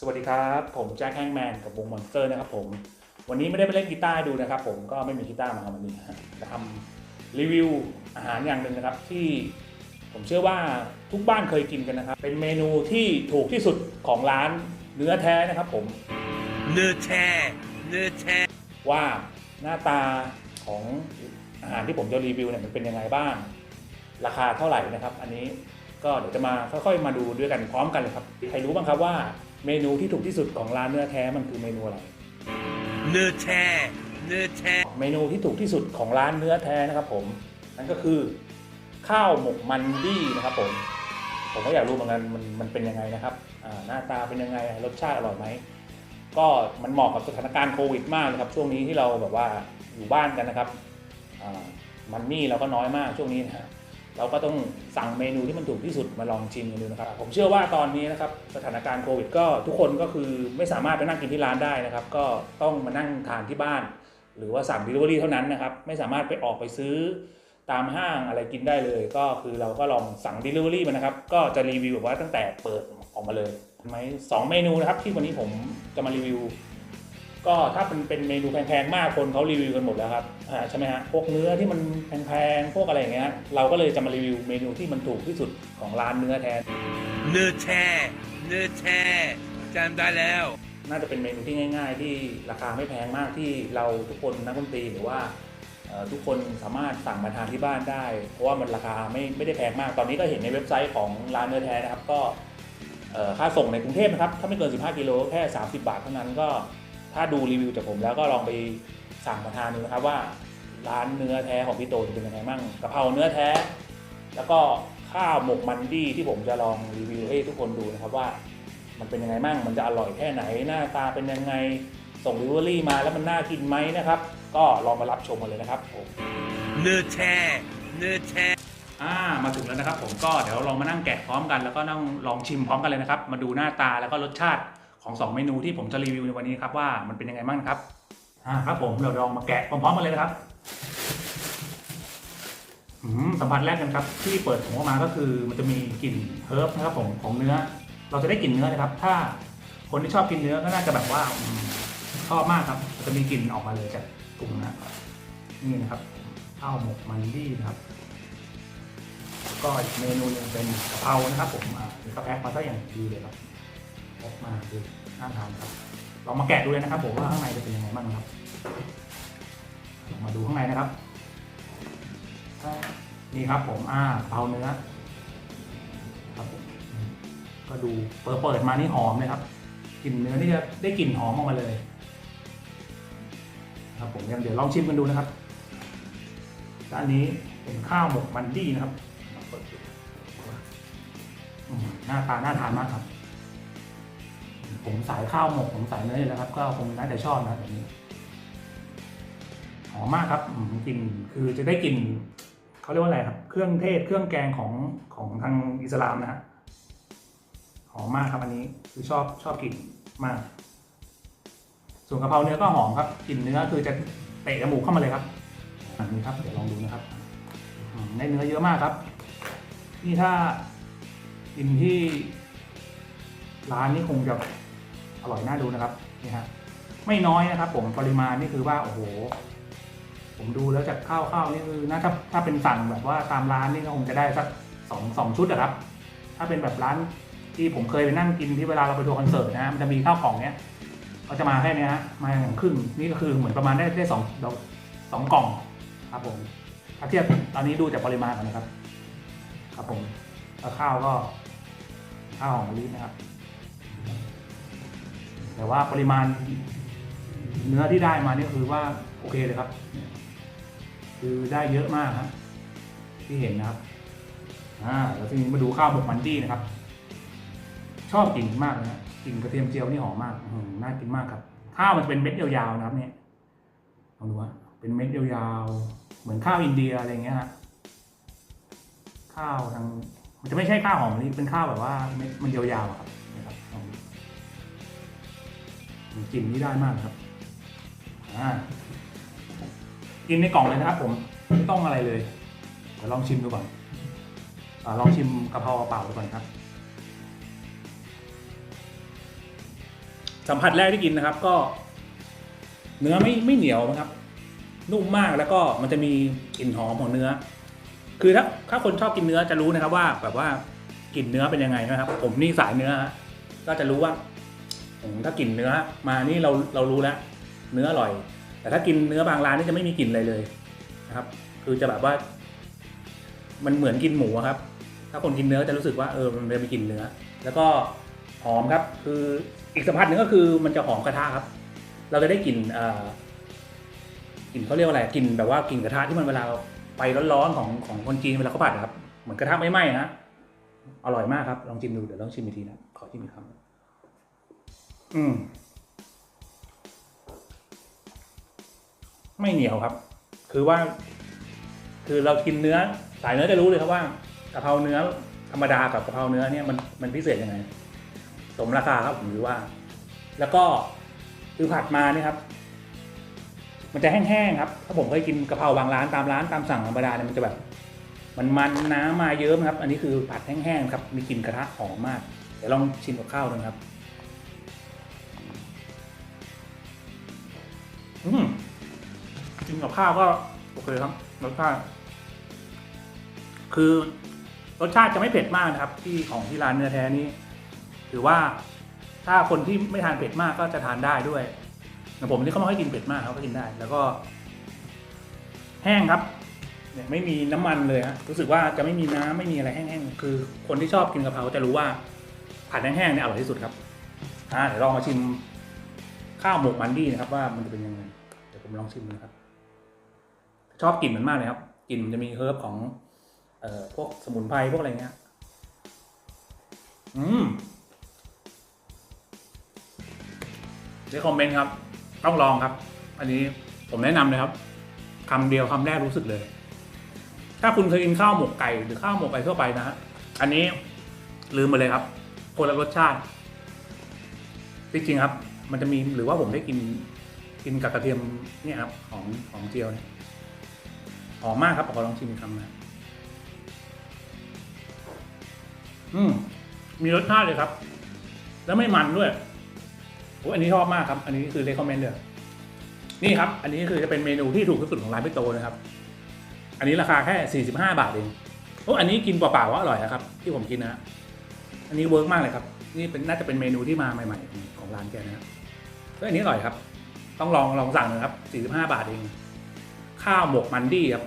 สวัสดีครับ ผมแจ็คแฮงแมนกับวงมอนสเตอร์นะครับผม วันนี้ไม่ได้ไปเล่นกีตาร์ให้ดูนะครับผมก็ไม่มีกีตาร์มาครับวันนี้นะฮะจะทำรีวิวอาหารอย่างหนึ่งนะครับ ที่ผมเชื่อว่าทุกบ้านเคยกินกันนะครับ เป็นเมนูที่ถูกที่สุดของร้านเนื้อแท้นะครับผม เนื้อแท้เนื้อแท้ว่าหน้าตาของอาหารที่ผมจะรีวิวเนี่ยมันเป็นยังไงบ้าง ราคาเท่าไหร่นะครับ อันนี้ก็เดี๋ยวจะมาค่อยๆมาดูด้วยกันพร้อมกันเลยครับใครรู้บ้างครับว่า เมนูที่ถูกที่สุดของร้านเนื้อแท้มันคือเมนูอะไร เนื้อแท้เนื้อแท้เมนูที่ถูกที่สุดของร้านเนื้อแท้นะครับผมนั่นก็คือ ข้าวหมกมันดี้นะครับผม ผมก็อยากรู้เหมือนกันมันมันเป็นยังไงนะครับอ่าหน้าตาเป็นยังไงรสชาติอร่อยไหมก็มันเหมาะกับสถานการณ์โควิดมากเลยครับ ช่วงนี้ที่เราแบบว่าอยู่บ้านกันนะครับอ่ามันนี่เราก็น้อยมากช่วงนี้นะฮะ เราก็ต้องสั่งเมนูที่มันถูกที่สุดมาลองชิมกันดูนะครับ ผมเชื่อว่าตอนนี้นะครับสถานการณ์โควิด ก็ทุกคนก็คือไม่สามารถไปนั่งกินที่ร้านได้นะครับ ก็ต้องมานั่งทานที่บ้าน หรือว่าสั่ง Delivery เท่านั้นนะครับ ไม่สามารถไปออกไปซื้อตามห้างอะไรกินได้เลย ก็คือเราก็ลองสั่ง Delivery มานะครับ ก็จะรีวิวแบบว่าตั้งแต่เปิดออกมาเลยไหมสองเมนูนะครับที่วันนี้ผมจะมารีวิว ก็ถ้าเป็นเป็นเมนูแพงๆมากคนเขารีวิวกันหมดแล้วครับอ่าใช่ไหมฮะพวกเนื้อที่มันแพงๆพวกอะไรอย่างเงี้ยเราก็เลยจะมารีวิวเมนูที่มันถูกที่สุดของร้านเนื้อแท้เนื้อแท้เนื้อแท้จำได้แล้ว น่าจะเป็นเมนูที่ง่าย ๆ ที่ราคาไม่แพงมากที่เราทุกคนนักดนตรีหรือว่าเอ่อทุกคนสามารถสั่งมาทานที่บ้านได้ เพราะว่ามันราคาไม่ไม่ได้แพงมากตอนนี้ก็เห็นในเว็บไซต์ของร้านเนื้อแท้นะครับก็เอ่อค่าส่งในกรุงเทพนะครับ ถ้าไม่เกิน 15 กิโลแค่ 30 บาทเท่านั้นก็ ถ้าดูรีวิวจากผมแล้วก็ลองไปสั่งมาทานดูนะครับว่าร้านเนื้อแท้ของพี่โตจะเป็นยังไงบ้างกะเพราเนื้อแท้ แล้วก็ข้าวหมกมันดี้ที่ผมจะลองรีวิวให้ทุกคนดูนะครับว่า มันเป็นยังไงบ้างมันจะอร่อยแค่ไหนหน้าตาเป็นยังไงส่งดิลิเวอรี่มาแล้วมันน่ากินไหมนะครับ ก็ลองมารับชมกันเลยนะครับผมเนื้อแท้เนื้อแท้อ่ามาถึงแล้วนะครับ ผมก็เดี๋ยวลองมานั่งแกะพร้อมกัน แล้วก็นั่งลองชิมพร้อมกันเลยนะครับ มาดูหน้าตาแล้วก็รสชาติ ของสองเมนูที่ผมจะรีวิวในวันนี้ครับว่ามันเป็นยังไงบ้างนะครับอ่าครับผมเราลองมาแกะพร้อมๆกันเลยนะครับอืมสัมผัสแรกกันครับ ที่เปิดถุงออกมาก็คือมันจะมีกลิ่นเฮิร์บนะครับผมของเนื้อ เราจะได้กลิ่นเนื้อนะครับ ถ้าคนที่ชอบกินเนื้อก็น่าจะแบบว่าอืมชอบมากครับ จะมีกลิ่นออกมาเลยจากถุงนะครับนี่นะครับข้าวหมกมันดี้นะครับก็อีกเมนูหนึงเป็นกะเพรานะครับผมอ่านี่ก็แพ็คมาซะอย่างดีเลยครับ แพ็คมาดูน่าทานครับลองมาแกะดูเลยนะครับผมว่าข้างในจะเป็นยังไงบ้างนะครับลองมาดูข้างในนะครับนี่ครับผมอ่าเพราเนื้อครับผมก็ดูเปิดเปิดมานี่หอมเลยครับกลิ่นเนื้อนี่จะได้กลิ่นหอมออกมาเลย ครับผมยังเดี๋ยวลองชิมกันดูนะครับอันนี้เป็นข้าวหมกมันดี้นะครับหน้าตาน่าทานมากครับ ผมสายข้าวหมกผมสายเนื้ออยู่แล้วครับ ก็คงน่าจะชอบนะแบบนี้หอมมากครับกลิ่นคือจะได้กลิ่นเขาเรียกว่าอะไรครับ เครื่องเทศเครื่องแกงของของทางอิสลามนะฮะหอมมากครับอันนี้คือชอบชอบกลิ่นมาก ส่วนกะเพราเนื้อก็หอมครับกลิ่นเนื้อคือจะเตะจมูกเข้ามาเลยครับอันนี้ครับเดี๋ยวลองดูนะครับได้เนื้อเยอะมากครับ นี่ถ้ากินที่ร้านนี่คงจะ อร่อยน่าดูนะครับนี่ฮะไม่น้อยนะครับ ผมปริมาณนี่คือว่าโอ้โห ผมดูแล้วจากข้าวข้าวนี่คือน่าถ้าถ้าเป็นสั่งแบบว่าตามร้านนี่ก็คงจะได้สักสองสองชุดอะครับ ถ้าเป็นแบบร้านที่ผมเคยไปนั่งกินที่เวลาเราไปดูคอนเสิร์ตนะมันจะมีข้าวกล่องเนี้ยก็จะมาแค่เนี้ยฮะมาอย่างครึ่งนี่ก็คือเหมือนประมาณได้ได้สองสองกล่องครับผมถ้าเทียบตอนนี้ดูจากปริมาณก่อนนะครับ ครับผมแล้วข้าวก็ข้าวหอมมะลินะครับ แต่ว่าปริมาณเนื้อที่ได้มานี่คือว่าโอเคเลยครับ คือได้เยอะมากครับที่เห็นนะครับอ่าแล้วทีนี้มาดูข้าวหมกมันดี้นะครับ ชอบกลิ่นมากเลยนะกลิ่นกระเทียมเจียวนี่หอมมากอืน่ากินมากครับ ข้าวมันจะเป็นเม็ดยาวๆนะครับเนี่ยลองดูว่าเป็นเม็ดยาวๆเหมือนข้าวอินเดียอะไรเงี้ยฮะข้าวทางมันจะไม่ใช่ข้าวหอมมะลิเป็นข้าวแบบว่าเม็ดมันยาวๆครับนะครับ กลิ่นนี่ได้มากครับอ่ากินในกล่องเลยนะครับผมไม่ต้องอะไรเลยเดี๋ยวลองชิมดูก่อนอาลองชิมกะเพราเปล่าดูก่อนครับ สัมผัสแรกที่กินนะครับ ก็ เนื้อไม่ไม่เหนียวนะครับ นุ่มมากแล้วก็มันจะมีกลิ่นหอมของเนื้อ คือถ้าถ้าคนชอบกินเนื้อจะรู้นะครับว่า แบบว่ากลิ่นเนื้อเป็นยังไงนะครับ ผมนี่สายเนื้อก็จะรู้ว่า ถ้ากลิ่นเนื้อมานี่เราเรารู้แล้วเนื้ออร่อย แต่ถ้ากินเนื้อบางร้านนี่จะไม่มีกลิ่นอะไรเลยนะครับ คือจะแบบว่า มันเหมือนกินหมูครับ ถ้าคนกินเนื้อจะรู้สึกว่าเออมันจะมีกลิ่นเนื้อ แล้วก็หอมครับ คืออีกสัมผัสหนึ่งก็คือมันจะหอมกระทะครับ เราจะได้กลิ่นอ่อกลิ่นเขาเรียกว่าอะไรกลิ่นแบบว่ากลิ่นกระทะที่มันเวลาไปร้อนๆของของคนจีนเวลาเขาผัดครับ เหมือนกระทะไม่ไหม้นะอร่อยมากครับ ลองชิมดู เดี๋ยวลองชิมอีกทีนะ ขอชิมอีกคำ อืม ไม่เหนียวครับ คือว่า คือเรากินเนื้อ สายเนื้อจะรู้เลยครับว่ากะเพราเนื้อธรรมดากับกะเพราเนื้อเนี่ยมันมันพิเศษยังไง สมราคาครับผมถือว่า แล้วก็คือผัดมาเนี่ยครับ มันจะแห้งๆครับ ถ้าผมเคยกินกะเพราบางร้านตามร้านตามสั่งธรรมดาเนี่ยมันจะแบบ มันมันน้ำมาเยิ้มครับ อันนี้คือผัดแห้งๆครับ มีกลิ่นกระทะหอมมาก เดี๋ยวลองชิมกับข้าวดูครับ กินกับข้าวก็โอเคครับรสชาติคือรสชาติจะไม่เผ็ดมากนะครับ ที่ของที่ร้านเนื้อแท้นี้ถือว่าถ้าคนที่ไม่ทานเผ็ดมากก็จะทานได้ด้วยแต่ผมนี่ก็ไม่ค่อยกินเผ็ดมากเขาก็กินได้ แล้วก็ แห้งครับ เนี่ยไม่มีน้ำมันเลยฮะรู้สึกว่าจะไม่มีน้ำไม่มีอะไรแห้งๆคือ คนที่ชอบกินกะเพราจะรู้ว่าผัดแห้งๆเนี่ยอร่อยที่สุดครับอ่าเดี๋ยวลองมาชิมข้าวหมกมันดี้นะครับ ว่ามันจะเป็นยังไงเดี๋ยวผมลองชิมนะครับ ชอบกลิ่นมันมากเลยครับกลิ่นมันจะมีเฮิร์บของเอ่อพวกสมุนไพรพวกอะไรเงี้ยอืมเดี๋ยวคอมเมนต์ครับ ต้องลองครับ อันนี้ผมแนะนำเลยครับคำเดียวคำแรกรู้สึกเลย ถ้าคุณเคยกินข้าวหมกไก่หรือข้าวหมกไก่ทั่วไปนะฮะอันนี้ลืมไปเลยครับคนละรสชาติจริงๆครับ มันจะมีหรือว่าผมได้กินกินกับกระเทียมเนี่ยครับของของเจียวเนี่ย อมมากครับ ขอลองชิมอีกคำนะอืม มีรสชาติเลยครับ แล้วไม่มันด้วยโอ้อันนี้ชอบมากครับ อันนี้คือเลคคอมเมนต์เลยนี่ครับ อันนี้คือจะเป็นเมนูที่ถูกที่สุดของร้านพี่โตนะครับ อันนี้ราคาแค่ 45 บาทเองโอ้อันนี้กินเปล่าๆก็อร่อยนะครับ ที่ผมกินนะอันนี้เวิร์กมากเลยครับ นี่เป็นน่าจะเป็นเมนูที่มาใหม่ๆของร้านแกนะครับเฮ้ยอันนี้อร่อยครับ ต้องลองลองสั่งเลยครับ 45 บาทเอง ข้าวหมกมันดี้ครับ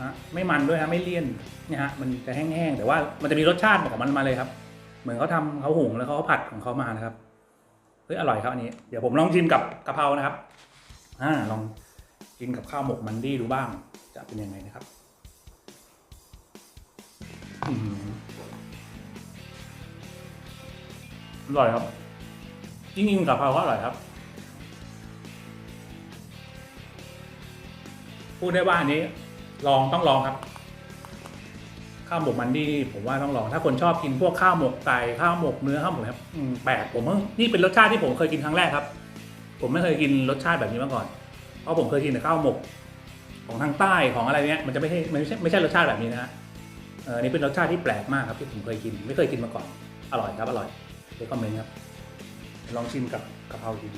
นะไม่มันด้วยฮะไม่เลี่ยนเนี่ยฮะมันจะแห้งๆแต่ว่ามันจะมีรสชาติของมันมาเลยครับ เหมือนเขาทำเขาหุงแล้วเขาผัดของเขามานะครับเฮ้ยอร่อยครับอันนี้เดี๋ยวผมลองชิมกับกะเพรานะครับอ่าลองกินกับข้าวหมกมันดี้ดูบ้าง จะเป็นยังไงนะครับอร่อยครับยิ่งกินกับกะเพราก็อร่อยครับ พูดได้ว่าอันนี้ ลองต้องลองครับ ข้าวหมกมันดีผมว่าต้องลอง ถ้าคนชอบกินพวกข้าวหมกไก่ข้าวหมกเนื้อข้าวหมกครับแปลกผมว่านี่เป็นรสชาติที่ผมเคยกินครั้งแรกครับ ผมไม่เคยกินรสชาติแบบนี้มาก่อน เพราะผมเคยกินแต่ข้าวหมก ของทางใต้ของอะไรเนี้ยมันจะไม่ใช่ไม่ใช่ไม่ใช่รสชาติแบบนี้นะฮะเออนี่เป็นรสชาติที่แปลกมากครับที่ผมเคยกิน ไม่เคยกินมาก่อน อร่อยครับอร่อยเดี๋ยวคอมเมนต์ครับลองชิมกับกะเพราดี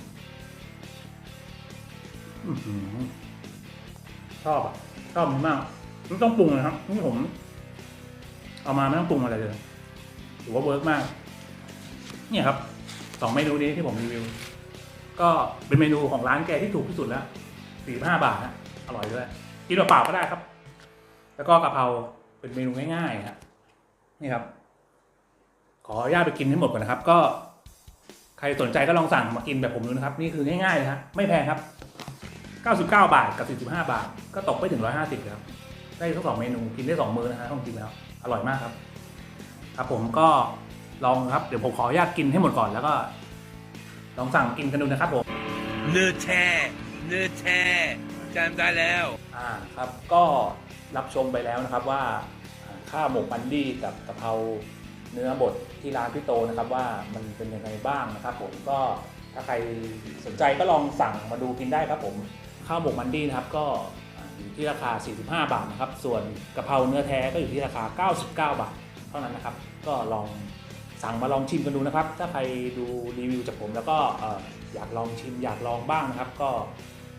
ชอบอะ ชอบมันมากไม่ต้องปรุงเลยครับนี่ผม เอามาไม่ต้องปรุงอะไรเลยถือว่าเวิร์กมาก เนี่ยครับสองเมนูนี้ที่ผมรีวิว ก็เป็นเมนูของร้านแกที่ถูกที่สุดแล้วสี่ห้าบาทนะอร่อยด้วยกินเปล่าก็ได้ครับ แล้วก็กะเพราเป็นเมนูง่ายๆครับนี่ครับ ขออนุญาตไปกินให้หมดก่อนนะครับ ก็ใครสนใจก็ลองสั่งมากินแบบผมดูนะครับ นี่คือง่ายๆเลยฮะไม่แพงครับ 99 บาทกับ 45 บาท ก็ตกไปถึง 150ครับ ได้ทั้งสองเมนู กินได้สองมื้อนะฮะต้องกินแล้ว อร่อยมากครับ ครับผมก็ลองครับ เดี๋ยวผมขออนุญาตกินให้หมดก่อนแล้วก็ ลองสั่งกินกันดูนะครับผมเนื้อแท้เนื้อแท้จำได้แล้ว อ่าครับ ก็รับชมไปแล้วนะครับว่าอ่าข้าวหมกมันดี้กับกะเพราเนื้อบดที่ร้านพี่โตนะครับว่ามันเป็นยังไงบ้างนะครับผมก็ถ้าใครสนใจก็ลองสั่งมาดูกินได้ครับผม ข้าวหมกมันดี้นะครับก็อยู่ที่ราคา 45 บาทนะครับ ส่วนกะเพราเนื้อแท้ก็อยู่ที่ราคา 99 บาท เท่านั้นนะครับ ก็ลองสั่งมาลองชิมกันดูนะครับ ถ้าใครดูรีวิวจากผมแล้วก็เอ่อยากลองชิมอยากลองบ้างนะครับ ก็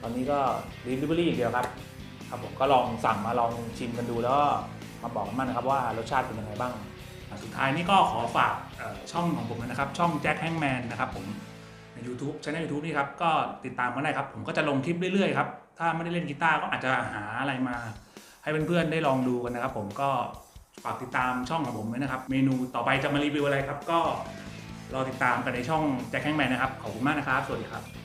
ตอนนี้ก็ delivery อย่างเดียวครับครับผมก็ลองสั่งมาลองชิมกันดูแล้วก็มาบอกกันบ้านะครับว่ารสชาติเป็นยังไงบ้าง สุดท้ายนี้ก็ขอฝากช่องของผมนะครับ ช่องแจ็คแฮงแมนนะครับผม ใน YouTube ช่องยูทูบนี่ครับก็ติดตามกันได้ครับ ผมก็จะลงคลิปเรื่อยๆครับ ถ้าไม่ได้เล่นกีตาร์ก็อาจจะหาอะไรมา ให้เพื่อนๆได้ลองดูกันนะครับผมก็ฝากติดตามช่องของผมด้วยนะครับ เมนูต่อไปจะมารีวิวอะไรครับ ก็รอติดตามกันในช่องแจ็คแฮงแมนนะครับ ขอบคุณมากนะครับ สวัสดีครับ